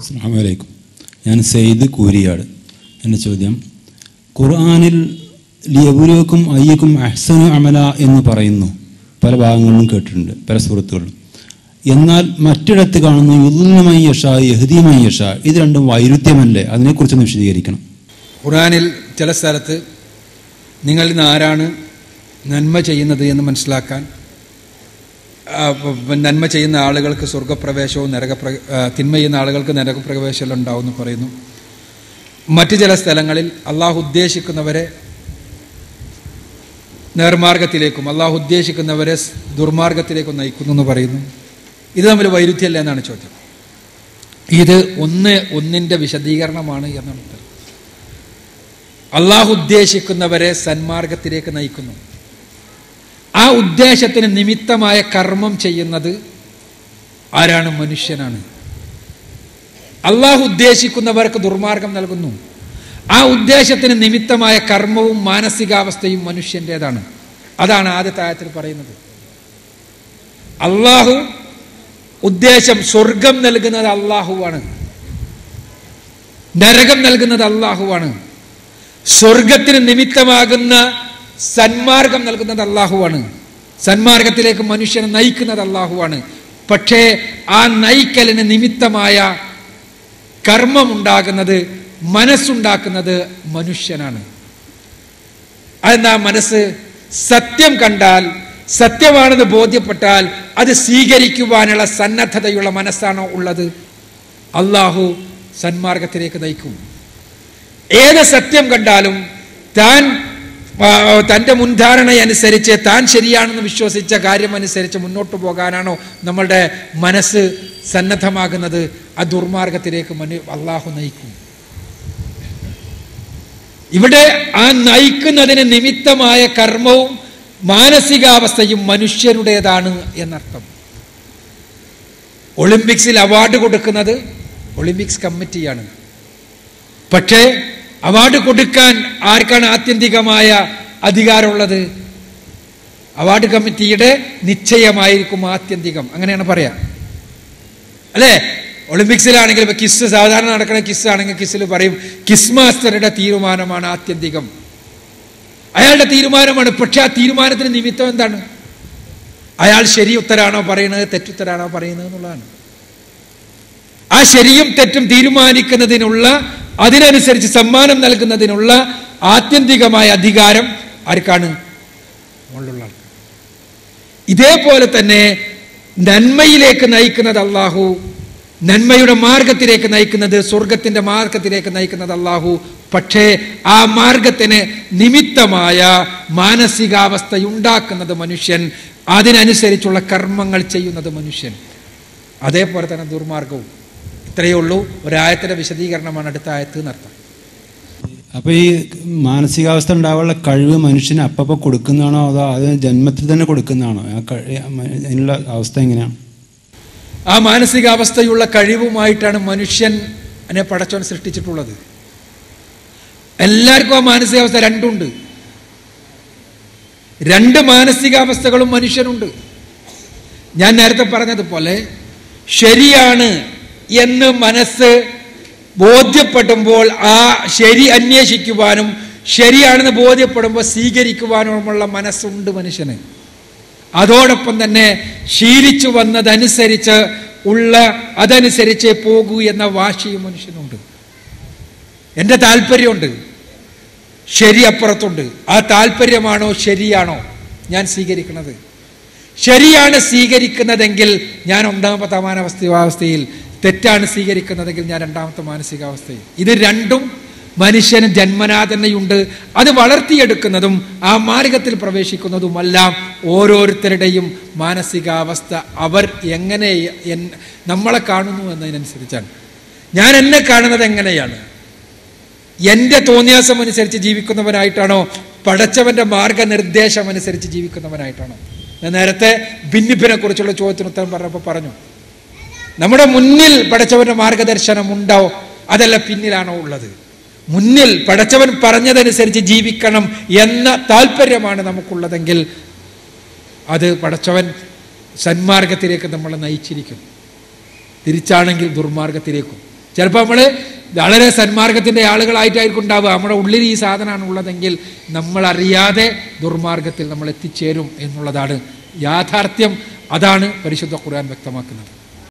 അസ്സാം വലൈക്കും ഞാൻ സെയ്ദ് കൂരിയാട് എന്റെ ചോദ്യം ഖുർആാനിൽ ലിയബുലുക്കും അയ്യക്കും അഹ്സനു അമല എന്ന് പറയുന്നു. പല ഭാഗങ്ങളിലും കേട്ടിട്ടുണ്ട് പല സുഹൃത്തുക്കളിലും. എന്നാൽ മറ്റിടത്ത് കാണുന്നു യുദ്ധമയ്യഷ യഹദീമയ്യഷ ഇത് രണ്ടും വൈരുദ്ധ്യമല്ലേ? അതിനെക്കുറിച്ചൊന്ന് വിശദീകരിക്കണം. ഖുർആാനിൽ ചില സ്ഥലത്ത് നിങ്ങളിൽ നിന്ന് ആരാണ് നന്മ ചെയ്യുന്നത് എന്ന് മനസ്സിലാക്കാൻ നന്മ ചെയ്യുന്ന ആളുകൾക്ക് സ്വർഗപ്രവേശവും നരകപ്ര തിന്മ ചെയ്യുന്ന ആളുകൾക്ക് നരകപ്രവേശവും ഉണ്ടാവും എന്ന് പറയുന്നു. മറ്റു ചില സ്ഥലങ്ങളിൽ അള്ളാഹു ഉദ്ദേശിക്കുന്നവരെ നേർമാർഗത്തിലേക്കും അള്ളാഹു ഉദ്ദേശിക്കുന്നവരെ ദുർമാർഗത്തിലേക്കും നയിക്കുന്നു എന്ന് പറയുന്നു. ഇത് തമ്മിൽ വൈരുദ്ധ്യമല്ല എന്നാണ് ചോദ്യം. ഇത് ഒന്ന് ഒന്നിന്റെ വിശദീകരണമാണ് എന്നാണ് ഉത്തരം. അള്ളാഹു ഉദ്ദേശിക്കുന്നവരെ സന്മാർഗത്തിലേക്ക് നയിക്കുന്നു. ഉദ്ദേശത്തിന് നിമിത്തമായ കർമ്മം ചെയ്യുന്നത് ആരാണ്? മനുഷ്യനാണ്. അള്ളാഹു ഉദ്ദേശിക്കുന്നവർക്ക് ദുർമാർഗം നൽകുന്നു. ആ ഉദ്ദേശത്തിന് നിമിത്തമായ കർമ്മവും മാനസികാവസ്ഥയും മനുഷ്യന്റെതാണ് അതാണ് ആദ്യത്തെ ആയത്തിൽ പറയുന്നത്. അള്ളാഹു ഉദ്ദേശം സ്വർഗം നൽകുന്നത് അള്ളാഹുവാണ്. നരകം നൽകുന്നത് അള്ളാഹുവാണ്. സ്വർഗത്തിന് നിമിത്തമാകുന്ന സന്മാർഗം നൽകുന്നത് അള്ളാഹുവാണ്. സന്മാർഗത്തിലേക്ക് മനുഷ്യനെ നയിക്കുന്നത് അള്ളാഹുവാണ്. പക്ഷേ ആ നയിക്കലിന് നിമിത്തമായ കർമ്മമുണ്ടാകുന്നത് മനസ്സുണ്ടാക്കുന്നത് മനുഷ്യനാണ്. അതെന്താ മനസ്സ്? സത്യം കണ്ടാൽ സത്യമാണെന്ന് ബോധ്യപ്പെട്ടാൽ അത് സ്വീകരിക്കുവാനുള്ള സന്നദ്ധതയുള്ള മനസ്സാണോ ഉള്ളത്? അള്ളാഹു സന്മാർഗത്തിലേക്ക് നയിക്കും. ഏത് സത്യം കണ്ടാലും താൻ തന്റെ മുൻധാരണയനുസരിച്ച് താൻ ശരിയാണെന്ന് വിശ്വസിച്ച കാര്യമനുസരിച്ച് മുന്നോട്ട് പോകാനാണോ നമ്മളുടെ മനസ്സ് സന്നദ്ധമാകുന്നത്? ആ ദുർമാർഗത്തിലേക്ക് മനു അള്ളാഹു നയിക്കും. ഇവിടെ ആ നയിക്കുന്നതിന് നിമിത്തമായ കർമ്മവും മാനസികാവസ്ഥയും മനുഷ്യരുടേതാണ് എന്നർത്ഥം. ഒളിമ്പിക്സിൽ അവാർഡ് കൊടുക്കുന്നത് ഒളിമ്പിക്സ് കമ്മിറ്റിയാണ്. പക്ഷേ അവാർഡ് കൊടുക്കാൻ ആർക്കാണ് ആത്യന്തികമായ അധികാരമുള്ളത്? അവാർഡ് കമ്മിറ്റിയുടെ നിശ്ചയമായിരിക്കും ആത്യന്തികം. അങ്ങനെയാണ് പറയാം. അല്ലേ? ഒളിമ്പിക്സിലാണെങ്കിൽ ഇപ്പൊ കിസ് സാധാരണ നടക്കുന്ന കിസ് ആണെങ്കിൽ കിസ്സിൽ പറയും കിസ് മാസ്റ്ററുടെ തീരുമാനമാണ് ആത്യന്തികം. അയാളുടെ തീരുമാനമാണ്. പക്ഷെ ആ തീരുമാനത്തിന് നിമിത്തം എന്താണ്? അയാൾ ശരി ഉത്തരാണോ പറയുന്നത് തെറ്റുത്തരാണോ പറയുന്നത് എന്നുള്ളതാണ്. ആ ശരിയും തെറ്റും തീരുമാനിക്കുന്നതിനുള്ള അതിനനുസരിച്ച് സമ്മാനം നൽകുന്നതിനുള്ള ആത്യന്തികമായ അധികാരം ആർക്കാണ്? മുകളിലുള്ള ആൾക്ക് ഇതേപോലെ തന്നെ നന്മയിലേക്ക് നയിക്കുന്നത് അള്ളാഹു നന്മയുടെ മാർഗത്തിലേക്ക് നയിക്കുന്നത് സ്വർഗത്തിന്റെ മാർഗത്തിലേക്ക് നയിക്കുന്നത് അള്ളാഹു പക്ഷേ ആ മാർഗത്തിന് നിമിത്തമായ മാനസികാവസ്ഥയുണ്ടാക്കുന്നത് മനുഷ്യൻ അതിനനുസരിച്ചുള്ള കർമ്മങ്ങൾ ചെയ്യുന്നത് മനുഷ്യൻ. അതേപോലെ തന്നെ ദുർമാർഗവും. ഇത്രയേ ഉള്ളൂ. ഒരായത്തിന്റെ വിശദീകരണമാണ് അടുത്ത ആയത്ത് എന്നർത്ഥം. അപ്പോൾ ഈ മാനസികാവസ്ഥ ഉണ്ടാവാനുള്ള കഴിവ് മനുഷ്യന് അപ്പപ്പോൾ കൊടുക്കുന്നതാണോ? അതോ അത് ജന്മത്തിൽ തന്നെ കൊടുക്കുന്നതാണോ? ആ കഴി അതിനുള്ള അവസ്ഥ എങ്ങനെയാണ്? ആ മാനസികാവസ്ഥയുള്ള കഴിവുമായിട്ടാണ് മനുഷ്യൻ അതിനെ പടച്ചോൻ സൃഷ്ടിച്ചിട്ടുള്ളത്. എല്ലാവർക്കും ആ മാനസികാവസ്ഥ രണ്ടുണ്ട്. രണ്ട് മാനസികാവസ്ഥകളും മനുഷ്യനുണ്ട്. ഞാൻ നേരത്തെ പറഞ്ഞതുപോലെ ശരിയാണ് എന്ന് മനസ്സ് ബോധ്യപ്പെടുമ്പോൾ ആ ശരി അന്വേഷിക്കുവാനും ശരിയാണെന്ന് ബോധ്യപ്പെടുമ്പോൾ സ്വീകരിക്കുവാനുമുള്ള മനസ്സുണ്ട് മനുഷ്യന്. അതോടൊപ്പം തന്നെ ശീലിച്ചു വന്നതനുസരിച്ച് ഉള്ള അതനുസരിച്ച് പോകൂ എന്ന വാശിയും മനുഷ്യനുണ്ട്. എന്റെ താല്പര്യമുണ്ട്. ശരി അപ്പുറത്തുണ്ട്. ആ താല്പര്യമാണോ ശരിയാണോ ഞാൻ സ്വീകരിക്കുന്നത്? ശരിയാണ് സ്വീകരിക്കുന്നതെങ്കിൽ ഞാൻ ഒന്നാമത്തെ മാനവസ്ഥയിൽ തെറ്റാണ് സ്വീകരിക്കുന്നതെങ്കിൽ ഞാൻ രണ്ടാമത്തെ മാനസികാവസ്ഥയിൽ. ഇത് രണ്ടും മനുഷ്യന് ജന്മനാ തന്നെയുണ്ട് അത് വളർത്തിയെടുക്കുന്നതും ആ മാർഗത്തിൽ പ്രവേശിക്കുന്നതുമെല്ലാം ഓരോരുത്തരുടെയും മാനസികാവസ്ഥ. അവർ എങ്ങനെ നമ്മളെ കാണുന്നു എന്നതിനനുസരിച്ചാണ്. ഞാൻ എന്നെ കാണുന്നത് എങ്ങനെയാണ്? എന്റെ തോന്നിയാസം അനുസരിച്ച് ജീവിക്കുന്നവനായിട്ടാണോ? പടച്ചവന്റെ മാർഗനിർദ്ദേശം അനുസരിച്ച് ജീവിക്കുന്നവനായിട്ടാണോ? ഞാൻ നേരത്തെ ഭിന്നിപ്പിനെ കുറിച്ചുള്ള ചോദ്യത്തിന് ഉത്തരം പറഞ്ഞപ്പോൾ പറഞ്ഞു. നമ്മുടെ മുന്നിൽ പടച്ചവന്റെ മാർഗദർശനം ഉണ്ടോ? അതല്ല പിന്നിലാണോ ഉള്ളത്. മുന്നിൽ പടച്ചവൻ പറഞ്ഞതനുസരിച്ച് ജീവിക്കണം എന്ന താല്പര്യമാണ് നമുക്കുള്ളതെങ്കിൽ അത് പടച്ചവൻ സന്മാർഗത്തിലേക്ക് നമ്മളെ നയിച്ചിരിക്കും. തിരിച്ചാണെങ്കിൽ ദുർമാർഗത്തിലേക്കും. ചിലപ്പോൾ നമ്മൾ വളരെ സന്മാർഗത്തിന്റെ ആളുകളായിട്ടായിരിക്കും ഉണ്ടാവുക. നമ്മുടെ ഉള്ളിൽ ഈ സാധനമാണ് ഉള്ളതെങ്കിൽ നമ്മളറിയാതെ ദുർമാർഗത്തിൽ നമ്മൾ എത്തിച്ചേരും എന്നുള്ളതാണ് യാഥാർത്ഥ്യം. അതാണ് പരിശുദ്ധ ഖുർആൻ വ്യക്തമാക്കുന്നത്.